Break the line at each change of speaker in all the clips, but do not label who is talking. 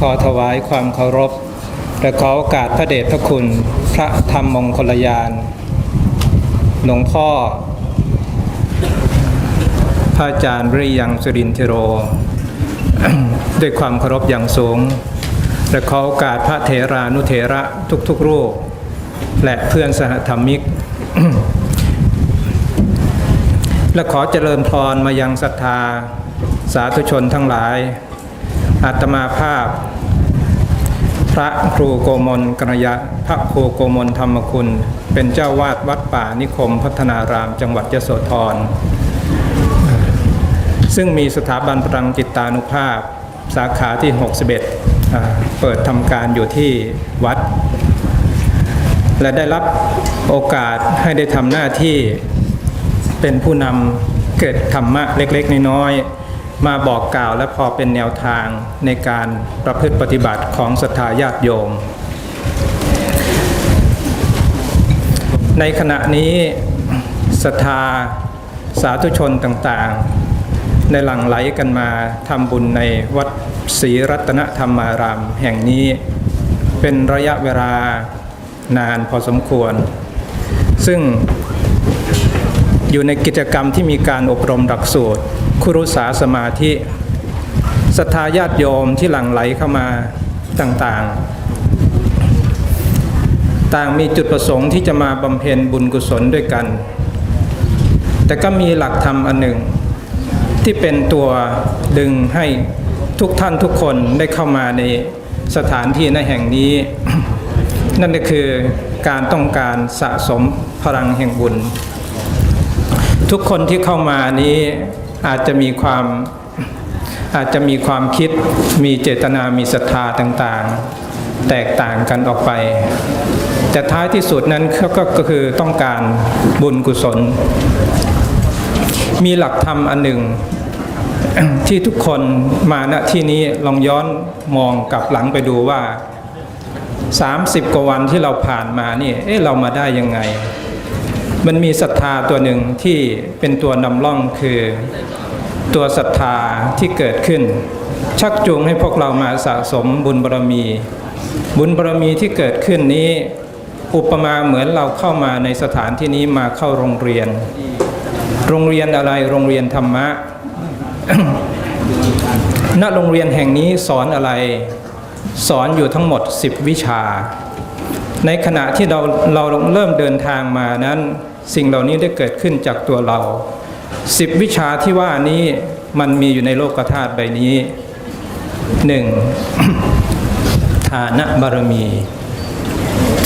ขอถวายความเคารพ และขอโอกาสพระเดชพระคุณ พระธรรมมงคลยาน หลวงพ่อ พระอาจารย์ริยังสุรินทโร ด้วยความเคารพอย่างสูง และขอโอกาสพระเถรานุเถระทุกๆรูป และเพื่อนสหธรรมิก และขอเจริญพรมายังศรัทธาสาธุชนทั้งหลาย อาตมาภาพ พระครูโกมลกนยะพระครูโกมลธรรมคุณ เป็นเจ้าวาดวัดป่านิคมพัฒนารามจังหวัดยโสธร ซึ่งมีสถาบันพลังจิตตานุภาพ สาขาที่ 61อ่าเปิดทำการอยู่ที่วัด และได้รับโอกาสให้ได้ทำหน้าที่เป็นผู้นำเกิดธรรมะเล็ก ๆ น้อยๆ มาบอกกล่าวและพอเป็นแนวทางในการประพฤติปฏิบัติของศรัทธาญาติโยม ในขณะนี้ศรัทธาสาธุชนต่างๆ ในหลั่งไหลกันมาทำบุญในวัดศรีรัตนธรรมารามแห่งนี้เป็นระยะเวลานานพอสมควร ซึ่งอยู่ในกิจกรรมที่มีการอบรมหลักสูตร คุรุสาสมาธิศรัทธาญาติโยมที่หลั่งไหลเข้ามาต่างๆ ต่างมีจุดประสงค์ที่จะมาบำเพ็ญบุญกุศลด้วยกัน แต่ก็มีหลักธรรมอันหนึ่ง ที่เป็นตัวดึงให้ทุกท่านทุกคนได้เข้ามาในสถานที่ในแห่งนี้ นั่นก็คือการต้องการสะสมพลังแห่งบุญ ทุกคนที่เข้ามานี้ อาจจะมีความอาจจะมีความคิดมีเจตนามีศรัทธาต่างๆ แตกต่างกันออกไป แต่ท้ายที่สุดนั้นก็ก็คือต้องการบุญกุศล มีหลักธรรมอันหนึ่งที่ทุกคนมาณที่นี้ลองย้อนมองกลับหลังไปดูว่า 30 กว่าวันที่เราผ่านมานี่เอ๊ะเรามาได้ยังไง มันมีศรัทธาตัวหนึ่งที่เป็นตัวนำล่องคือตัวศรัทธาที่เกิดขึ้น ชักจูงให้พวกเรามาสะสมบุญบารมี บุญบารมีที่เกิดขึ้นนี้อุปมาเหมือนเราเข้ามาในสถานที่นี้มาเข้าโรงเรียน โรงเรียนอะไรโรงเรียนธรรมะณโรงเรียนแห่งนี้สอนอะไร สอนอยู่ทั้งหมด 10 วิชา ในขณะที่เราเราเริ่มเดินทางมานั้น สิ่งเหล่านี้ได้เกิดขึ้นจากตัวเรา10วิชาที่ว่านี้มันมีอยู่ในโลกธาตุใบนี้หนึ่งฐานะบารมี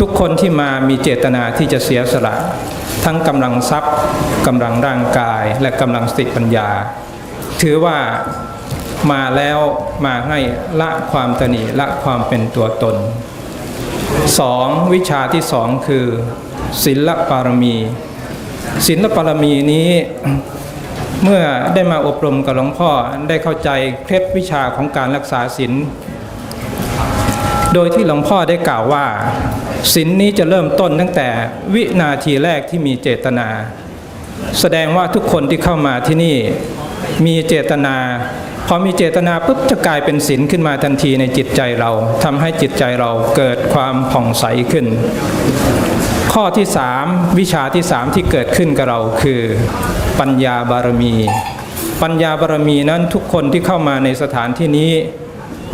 ทุกคนที่มามีเจตนาที่จะเสียสละ ทั้งกำลังทรัพย์กำลังร่างกายและกำลังสติปัญญา ถือว่ามาแล้วมาให้ละความตนีละความเป็นตัวตนสองวิชาที่สองคือ ศิลปารมี ศิลปรมีนี้เมื่อได้มาอบรมกับหลวงพ่อได้เข้าใจเคล็ดวิชาของการรักษาศีลโดยที่หลวงพ่อได้กล่าวว่าศีลนนี้จะเริ่มต้นตั้งแต่วินาทีแรกที่มีเจตนา แสดงว่าทุกคนที่เข้ามาที่นี่มีเจตนา พอมีเจตนาปุ๊บจะกลายเป็นศีลขึ้นมาทันทีในจิตใจเราทำให้จิตใจเราเกิดความผ่องใสขึ้น ข้อที่สามวิชาที่สามที่เกิดขึ้นกับเราคือปัญญาบารมี ปัญญาบารมีนั้นทุกคนที่เข้ามาในสถานที่นี้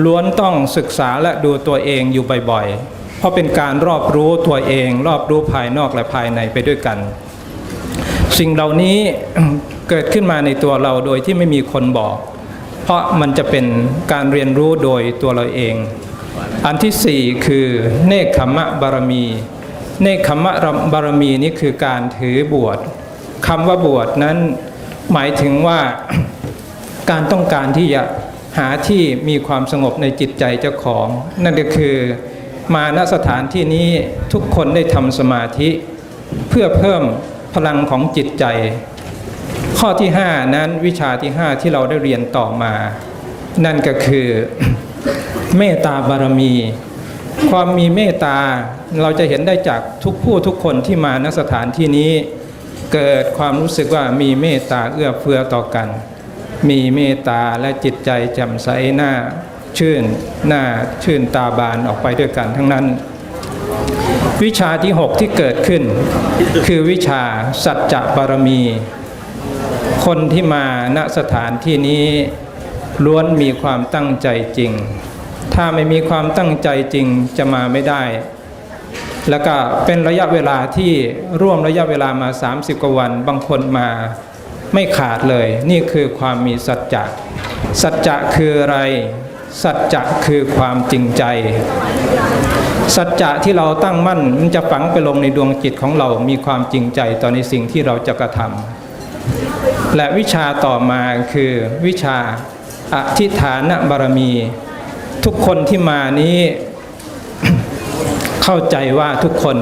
ล้วนต้องศึกษาและดูตัวเองอยู่บ่อยๆ เพราะเป็นการรอบรู้ตัวเอง รอบรู้ภายนอกและภายในไปด้วยกัน สิ่งเหล่านี้เกิดขึ้นมาในตัวเราโดยที่ไม่มีคนบอก เพราะมันจะเป็นการเรียนรู้โดยตัวเราเอง อันที่สี่คือเนคขมะบารมี เนคขมะบารมีนี่คือการถือบวชคำว่าบวชนั้นหมายถึงว่าการต้องการที่จะหาที่มีความสงบในจิตใจเจ้าของ นั่นก็คือมาณสถานที่นี้ทุกคนได้ทำสมาธิ เพื่อเพิ่มพลังของจิตใจ ข้อที่ 5 นั้นวิชาที่ 5 ที่เราได้เรียนต่อมา นั่นก็คือเมตตาบารมี ความมีเมตตาเราจะเห็นได้จากทุกผู้ทุกคนที่มาณสถานที่นี้ เกิดความรู้สึกว่ามีเมตตาเอื้อเฟื้อต่อกัน มีเมตตาและจิตใจแจ่มใสหน้าชื่นหน้าชื่นตาบานออกไปด้วยกันทั้งนั้น วิชาที่6ที่เกิดขึ้น คือวิชาสัจจะบารมี คนที่มาณสถานที่นี้ล้วนมีความตั้งใจจริง ถ้าไม่มีความตั้งใจจริงจะมาไม่ได้ แล้วก็เป็นระยะเวลาที่ร่วมระยะเวลามา 30 กว่าวันบางคนมาไม่ขาดเลย นี่คือความมีสัจจะสัจจะคืออะไร สัจจะคือความจริงใจ สัจจะที่เราตั้งมั่นมันจะฝังไปลงในดวงจิตของเรา มีความจริงใจต่อในสิ่งที่เราจะกระทำและวิชาต่อมาคือวิชาอธิฐานบารมี ทุกคนที่มานี้ เข้าใจว่าทุกคน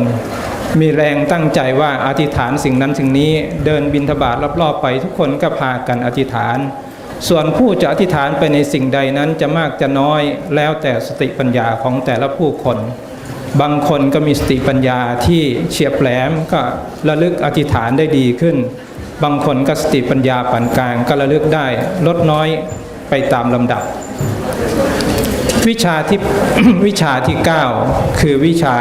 มีแรงตั้งใจว่าอธิษฐานสิ่งนั้นสิ่งนี้เดินบินทบาทรอบๆไป ทุกคนก็พากันอธิษฐาน ส่วนผู้จะอธิษฐานไปในสิ่งใดนั้นจะมากจะน้อยแล้วแต่สติปัญญาของแต่ละผู้คน บางคนก็มีสติปัญญาที่เฉียบแหลมก็ระลึกอธิษฐานได้ดีขึ้น บางคนก็สติปัญญาปานกลางก็ระลึกได้ลดน้อยไปตามลำดับ วิชาที่วิชาที่9คือวิชา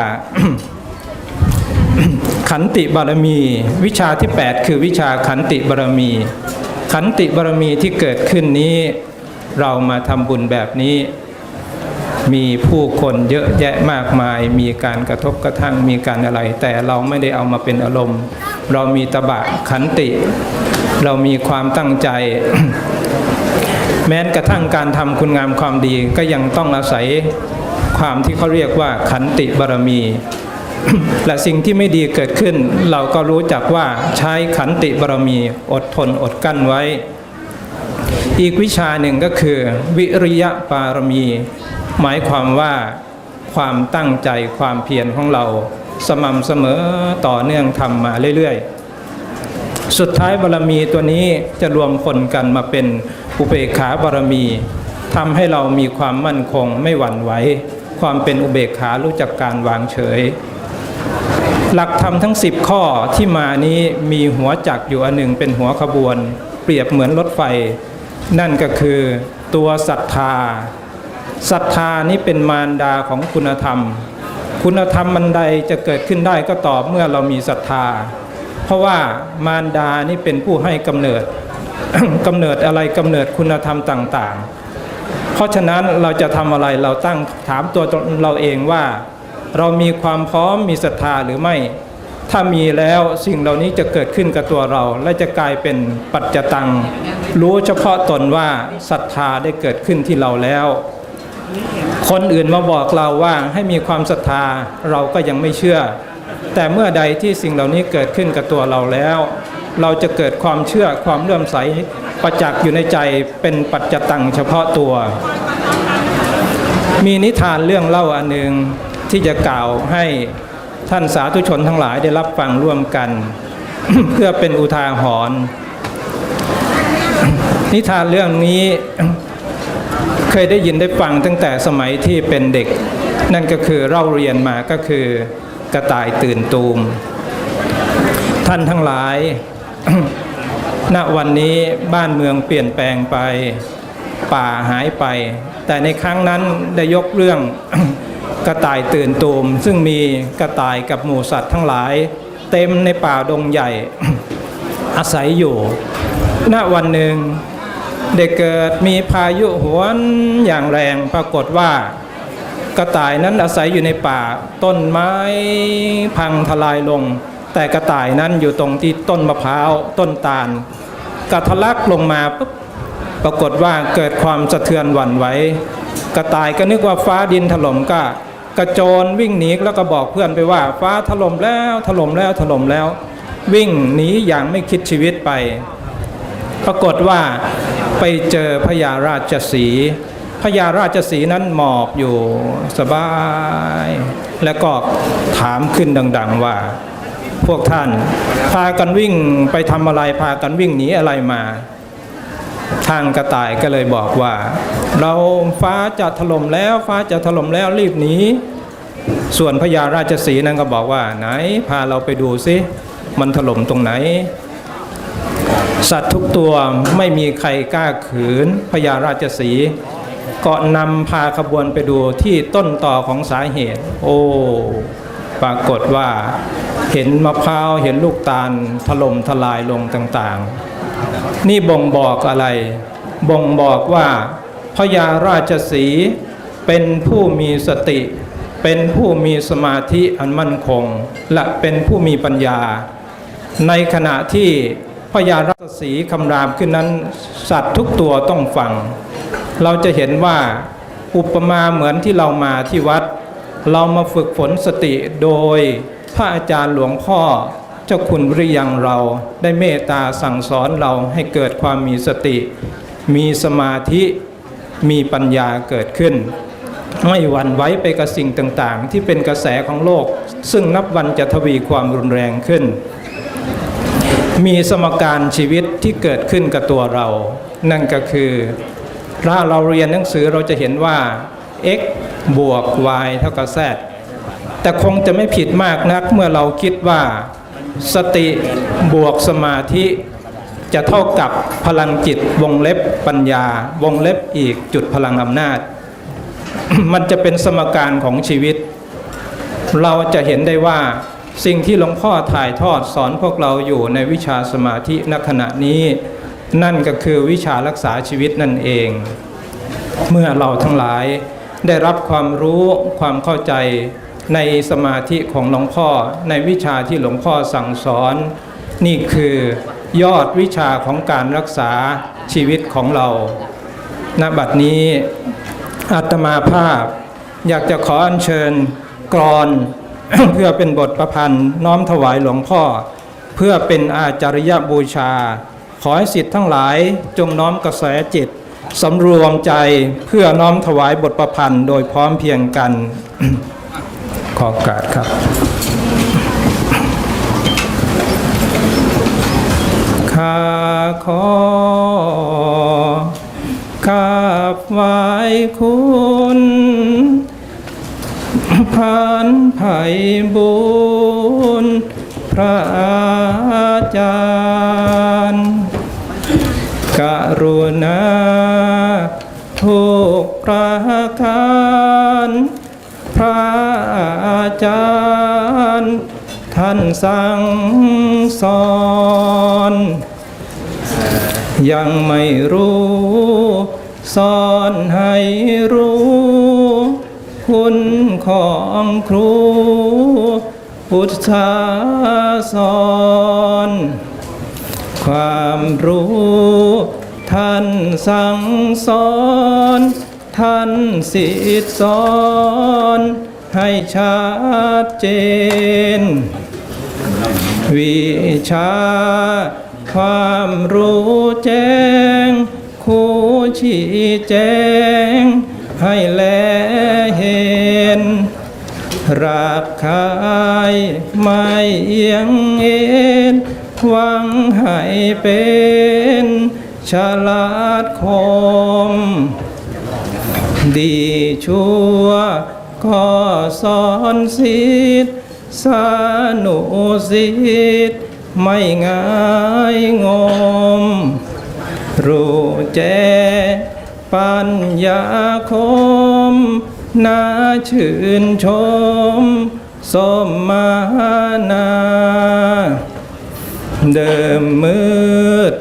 ขันติบารมี วิชาที่ 8 คือวิชาขันติบารมี ขันติบารมีที่เกิดขึ้นนี้ เรามาทำบุญแบบนี้ มีผู้คนเยอะแยะมากมาย มีการกระทบกระทั่งมีการอะไร แต่เราไม่ได้เอามาเป็นอารมณ์ เรามีตบะขันติ เรามีความตั้งใจ แม้กระทั่งการทำคุณงามความดีก็ยังต้องอาศัยความที่เขาเรียกว่าขันติบารมี และสิ่งที่ไม่ดีเกิดขึ้น เราก็รู้จักว่าใช้ขันติบารมีอดทนอดกั้นไว้ อีกวิชาหนึ่งก็คือ วิริยะปารมี หมายความว่าความตั้งใจความเพียรของเรา สม่ำเสมอต่อเนื่องทำมาเรื่อยๆ สุดท้ายบารมีตัวนี้จะรวมผลกันมาเป็น อุเบกขาบารมีทำให้เรามีความมั่นคงไม่หวั่นไหวความเป็นอุเบกขารู้จักการวางเฉย หลักธรรมทั้ง 10 ข้อที่มานี้มีหัวจักอยู่อันหนึ่งเป็นหัวขบวน เปรียบเหมือนรถไฟ นั่นก็คือตัวศรัทธาศรัทธานี้เป็นมารดาของคุณธรรม คุณธรรมมันใดจะเกิดขึ้นได้ก็ต่อเมื่อเรามีศรัทธา เพราะว่ามารดานี่เป็นผู้ให้กำเนิด กำเนิดอะไรกำเนิดคุณธรรมต่าง ๆ เพราะฉะนั้นเราจะทำอะไรเราตั้งถามตัวเราเองว่า เรามีความพร้อมมีศรัทธาหรือไม่ ถ้ามีแล้วสิ่งเหล่านี้จะเกิดขึ้นกับตัวเรา และจะกลายเป็นปัจจตัง รู้เฉพาะตนว่าศรัทธาได้เกิดขึ้นที่เราแล้ว คนอื่นมาบอกเราว่าให้มีความศรัทธาเราก็ยังไม่เชื่อ แต่เมื่อใดที่สิ่งเหล่านี้เกิดขึ้นกับตัวเราแล้ว เราจะเกิดความเชื่อความเลื่อมใสประจักษ์อยู่ในใจเป็นปัจจตังเฉพาะตัว มีนิทานเรื่องเล่าอันหนึ่งที่จะกล่าวให้ท่านสาธุชนทั้งหลายได้รับฟังร่วมกัน เพื่อเป็นอุทาหรณ์นิทานเรื่องนี้เคยได้ยินได้ฟังตั้งแต่สมัยที่เป็นเด็ก นั่นก็คือเราเรียนมาก็คือกระต่ายตื่นตูม ท่านทั้งหลาย ณวันนี้บ้านเมืองเปลี่ยนแปลงไปป่าหายไป แต่ในครั้งนั้นได้ยกเรื่องกระต่ายตื่นตูม ซึ่งมีกระต่ายกับหมูสัตว์ทั้งหลาย เต็มในป่าดงใหญ่อาศัยอยู่ ณวันหนึ่งได้เกิดมีพายุหวนอย่างแรงปรากฏว่ากระต่ายนั้นอาศัยอยู่ในป่า ต้นไม้พังทลายลง แต่กระต่ายนั้นอยู่ตรงที่ต้นมะพร้าวต้นตาลกระทะลักลงมาปุ๊บปรากฏว่าเกิดความสะเทือนหวั่นไหวกระต่ายก็นึกว่าฟ้าดินถล่มก็ กระโจนวิ่งหนีแล้วก็บอกเพื่อนไปว่า ฟ้าถล่มแล้วถล่มแล้วถล่มแล้ว วิ่งหนีอย่างไม่คิดชีวิตไป ปรากฏว่าไปเจอพญาราชสีพญาราชสีนั้นหมอบอยู่สบาย แล้วก็ถามขึ้นดัง ๆว่า พวกท่าน พากันวิ่งไปทำอะไร พากันวิ่งหนีอะไรมา ทางกระต่ายก็เลยบอกว่า เราฟ้าจะถล่มแล้วฟ้าจะถล่มแล้วรีบหนีส่วนพญาราชสีนั้นก็บอกว่าไหน พาเราไปดูซิมันถล่มตรงไหน สัตว์ทุกตัวไม่มีใครกล้าขืนพญาราชสีก็นำพาขบวนไปดูที่ต้นต่อของสาเหตุ โอ้ ปรากฏว่า เห็นมะพร้าวเห็นลูกตาลถล่มทลายลงต่างๆ นี่บ่งบอกอะไร บ่งบอกว่าพญาราชสีเป็นผู้มีสติ เป็นผู้มีสมาธิอันมั่นคง และเป็นผู้มีปัญญา ในขณะที่พญาราชสีคำรามขึ้นนั้น สัตว์ทุกตัวต้องฟัง เราจะเห็นว่าอุปมาเหมือนที่เรามาที่วัด เรามาฝึกฝนสติโดย พระอาจารย์หลวงพ่อ เจ้าคุณวิริยังเราได้เมตตาสั่งสอนเราให้เกิดความมีสติ มีสมาธิมีปัญญาเกิดขึ้น ไม่หวั่นไหวไปกับสิ่งต่างๆ ที่เป็นกระแสของโลก ซึ่งนับวันจะทวีความรุนแรงขึ้น มีสมการชีวิตที่เกิดขึ้นกับตัวเรา นั่นก็คือถ้าเราเรียนหนังสือเราจะเห็นว่า x บวก y เท่ากับ z แต่คงจะไม่ผิดมากนักเมื่อเราคิดว่าสติบวกสมาธิจะเท่ากับพลังจิตวงเล็บปัญญา วงเล็บอีกจุดพลังอำนาจ มันจะเป็นสมการของชีวิต เราจะเห็นได้ว่าสิ่งที่หลวงพ่อถ่ายทอดสอนพวกเราอยู่ในวิชาสมาธิณขณะนี้ นั่นก็คือวิชารักษาชีวิตนั่นเอง เมื่อเราทั้งหลายได้รับความรู้ความเข้าใจ ในสมาธิของหลวงพ่อในวิชาที่หลวงพ่อสั่งสอน นี่คือยอดวิชาของการรักษาชีวิตของเราณบัดนี้อาตมาภาพ อยากจะขออัญเชิญกรอนเพื่อเป็นบทประพันธ์น้อมถวายหลวงพ่อ เพื่อเป็นอาจาริยบูชา ขอให้สิทธิ์ทั้งหลายจงน้อมกระแสจิตสำรวมใจเพื่อน้อมถวายบทประพันธ์โดยพร้อมเพียงกัน ขอโอกาสครับข้าขอกราบไหว้คุณพันไผ่บุญพระอาจารย์กรุณาทุกประการ พระอาจารย์ ท่านสั่งสอน ยังไม่รู้ สอนให้รู้ คุณของครู พุทธาสอนความรู้ ท่านสั่งสอน ท่านสิทสอนให้ชัดเจน วิชา ความรู้แจ้งครูชี้แจง ให้แลเห็นรักใครไม่เอียงเอ็นหวังให้เป็น ฉลาดคม ดีชั่วก็สอนสิทธิ์สนุสิทธิ์ไม่ง่ายงม รู้แจ้งปัญญาคมน่าชื่นชม สมมานา เดิมมืด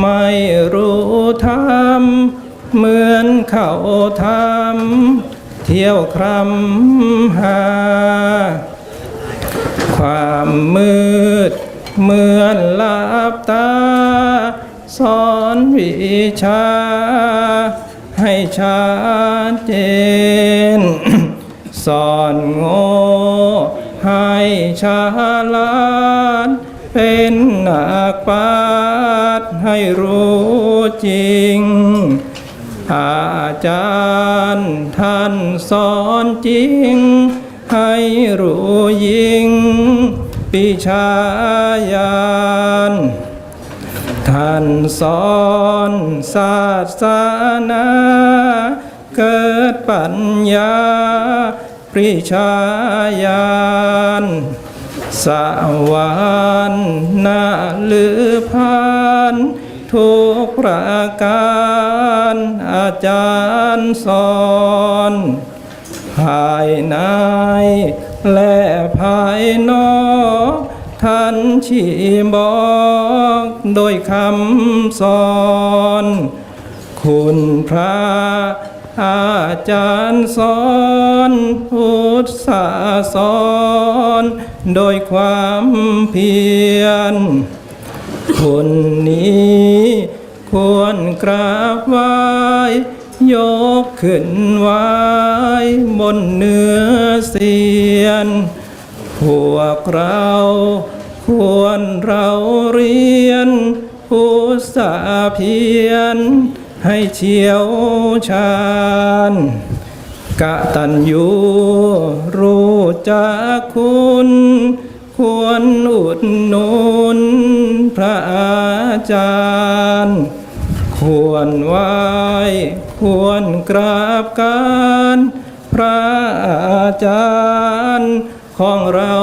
ไม่รู้ธรรม เหมือนเขาทำเที่ยวครำหา ความมืดเหมือนหลับตา สอนวิชา ให้ชัดเจน สอนโง่ให้ฉลาดเป็นนักปาชญ์ให้รู้จริง อาจารย์ท่านสอนจริง ให้รู้ยิ่ง ปิชายานท่านสอนศาสนา เกิดปัญญา ปริชายานสวรรค์นาลือพาน ทุกประการอาจารย์สอนภายในและภายนอกท่านชี้บอกโดยคำสอน คุณพระอาจารย์สอนพุทธศาสอน โดยความเพียร คนนี้ควรกราบไหว้ยกขึ้นไว้บนเนื้อเสียน พวกเราควรเราเรียนพุทธาเพียรให้เชี่ยวชาญกะตัญญูรู้จักคุณ ควรอุดหนุนพระอาจารย์ ควรไหว้ควรกราบการพระอาจารย์ของเรา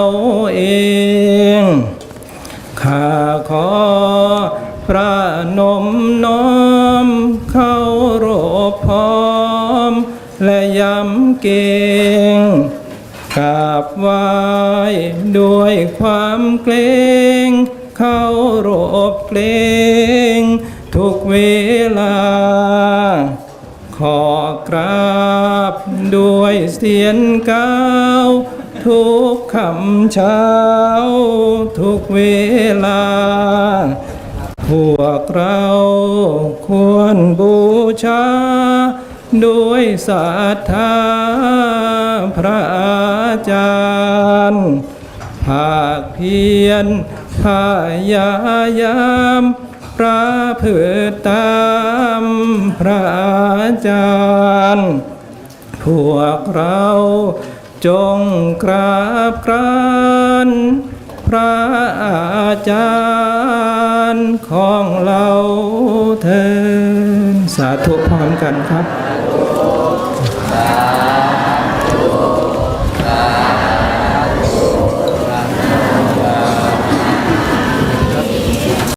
เอง ข้าขอพระนมน้อมเข้ารบพร้อม และยำเก่ง กราบไหว้ด้วยความเกรงเข้ารบเกรงทุกเวลา ขอกราบด้วยเสียงก้าวทุกคำเช้า ทุกเวลา พวกเราควรบูชา ด้วยศรัทธาพระอาจารย์ภาคเพียรพยายามประเพฤติตามพระอาจารย์ พวกเราจงกราบกราน พระอาจารย์ของเราเถิดสาธุพร้อมกันครับ
สา